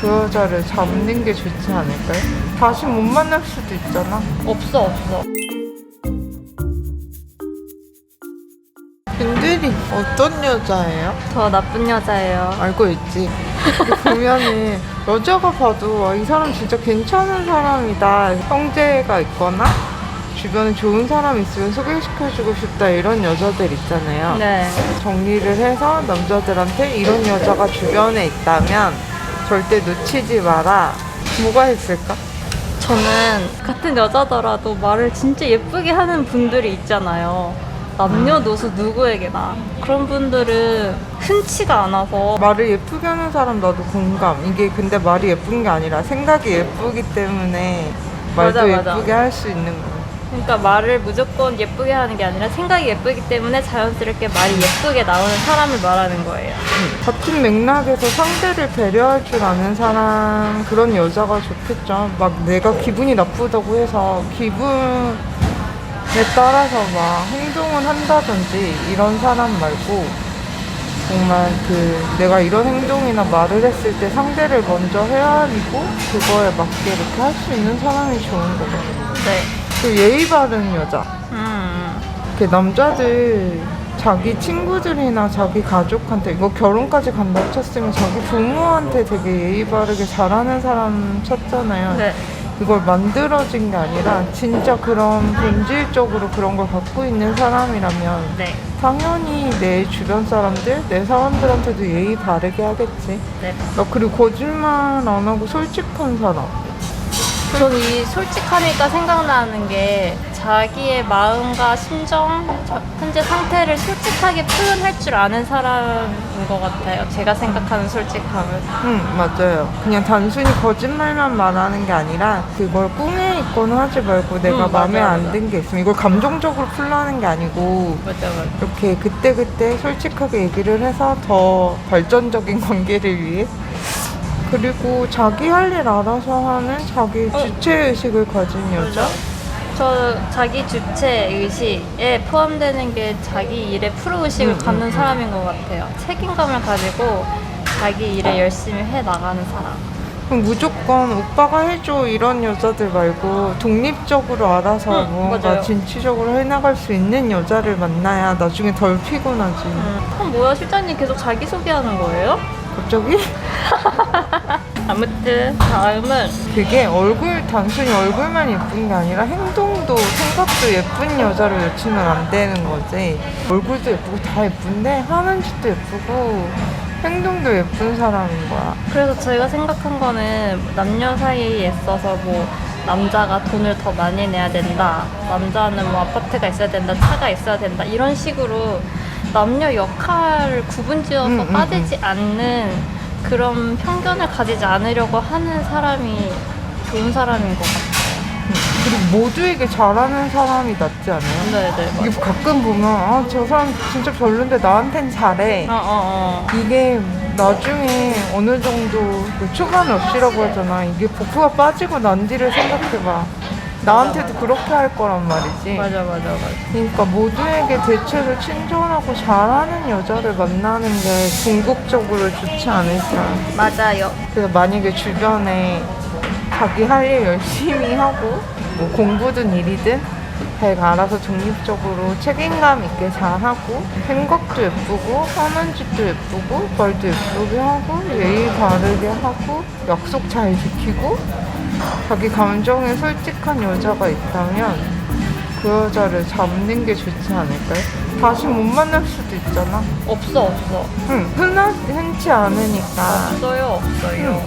그 여자를 잡는 게 좋지 않을까요? 다시 못 만날 수도 있잖아. 없어 없어. 윤들이 어떤 여자예요? 저 나쁜 여자예요. 알고 있지. 보면은 여자가 봐도 와, 이 사람 진짜 괜찮은 사람이다. 형제가 있거나 주변에 좋은 사람 있으면 소개시켜주고 싶다 이런 여자들 있잖아요. 네. 정리를 해서 남자들한테 이런 여자가 주변에 있다면 절대 놓치지 마라. 뭐가 있을까? 저는 같은 여자더라도 말을 진짜 예쁘게 하는 분들이 있잖아요. 남녀노소 누구에게나 그런 분들은 흔치가 않아서 말을 예쁘게 하는 사람 나도 공감. 이게 근데 말이 예쁜 게 아니라 생각이 예쁘기 때문에 말도 맞아, 맞아. 예쁘게 할 수 있는 거야. 그러니까 말을 무조건 예쁘게 하는 게 아니라 생각이 예쁘기 때문에 자연스럽게 말이 예쁘게 나오는 사람을 말하는 거예요. 같은 맥락에서 상대를 배려할 줄 아는 사람 그런 여자가 좋겠죠. 막 내가 기분이 나쁘다고 해서 기분에 따라서 막 행동을 한다든지 이런 사람 말고 정말 그 내가 이런 행동이나 말을 했을 때 상대를 먼저 헤아리고 그거에 맞게 이렇게 할 수 있는 사람이 좋은 거거든요. 네. 그 예의 바른 여자. 음. 이렇게 남자들 자기 친구들이나 자기 가족한테 이거 결혼까지 간다 쳤으면 자기 부모한테 되게 예의 바르게 잘하는 사람 쳤잖아요. 네. 이걸 만들어진 게 아니라 진짜 그런 본질적으로 그런 걸 갖고 있는 사람이라면 네. 당연히 내 주변 사람들, 내 사람들한테도 예의 바르게 하겠지. 네. 나 그리고 거짓말 안 하고 솔직한 사람. 전 이 솔직하니까 생각나는 게 자기의 마음과 심정, 저- 현재 상태를 솔직하게 표현할 줄 아는 사람인 것 같아요. 제가 생각하는 솔직함은. 응, 맞아요. 그냥 단순히 거짓말만 말하는 게 아니라 그걸 꿍에 있거나 하지 말고 내가 응, 마음에 안. 든 게 있으면 이걸 감정적으로 풀라는 게 아니고 맞아, 맞아. 이렇게 그때그때 솔직하게 얘기를 해서 더 발전적인 관계를 위해 그리고 자기 할 일 알아서 하는 자기 어. 주체의식을 가진 여자? 저 자기 주체 의식에 포함되는 게 자기 일에 프로 의식을 음, 갖는 음, 사람인 것 같아요. 책임감을 가지고 자기 일에 열심히 해 나가는 사람. 그럼 무조건 오빠가 해줘 이런 여자들 말고 독립적으로 알아서 응, 뭔가 맞아요. 진취적으로 해나갈 수 있는 여자를 만나야 나중에 덜 피곤하지. 음. 그럼 뭐야 실장님 계속 자기 소개하는 거예요? 갑자기? 아무튼 다음은 그게 얼굴, 단순히 얼굴만 예쁜 게 아니라 행동도 생각도 예쁜 여자를 놓치면 안 되는 거지. 얼굴도 예쁘고 다 예쁜데 하는 짓도 예쁘고 행동도 예쁜 사람인 거야. 그래서 저희가 생각한 거는 남녀 사이에 있어서 뭐 남자가 돈을 더 많이 내야 된다. 남자는 뭐 아파트가 있어야 된다. 차가 있어야 된다. 이런 식으로 남녀 역할을 구분지어서 음, 음, 따지지 않는 그런 편견을 가지지 않으려고 하는 사람이 좋은 사람인 것 같아요. 그리고 모두에게 잘하는 사람이 낫지 않아요? 네네. 이게 가끔 보면 아 저 사람 진짜 별론데 나한텐 잘해. 어, 어, 어. 이게 나중에 어느 정도 그 초반 없이라고 하잖아. 이게 버프가 빠지고 난 뒤를 생각해봐. 나한테도 그렇게 할 거란 말이지. 맞아, 맞아, 맞아. 그러니까 모두에게 대체로 친절하고 잘하는 여자를 만나는 게 궁극적으로 좋지 않을까. 맞아요. 그래서 만약에 주변에 자기 할 일 열심히 하고 뭐 공부든 일이든 자기가 알아서 독립적으로 책임감 있게 잘하고 생각도 예쁘고 하는 짓도 예쁘고 말도 예쁘게 하고 예의 바르게 하고 약속 잘 지키고 자기 감정에 솔직한 여자가 있다면 그 여자를 잡는 게 좋지 않을까요? 다시 못 만날 수도 있잖아. 없어, 없어. 응, 흔하, 흔치 않으니까. 없어요, 없어요.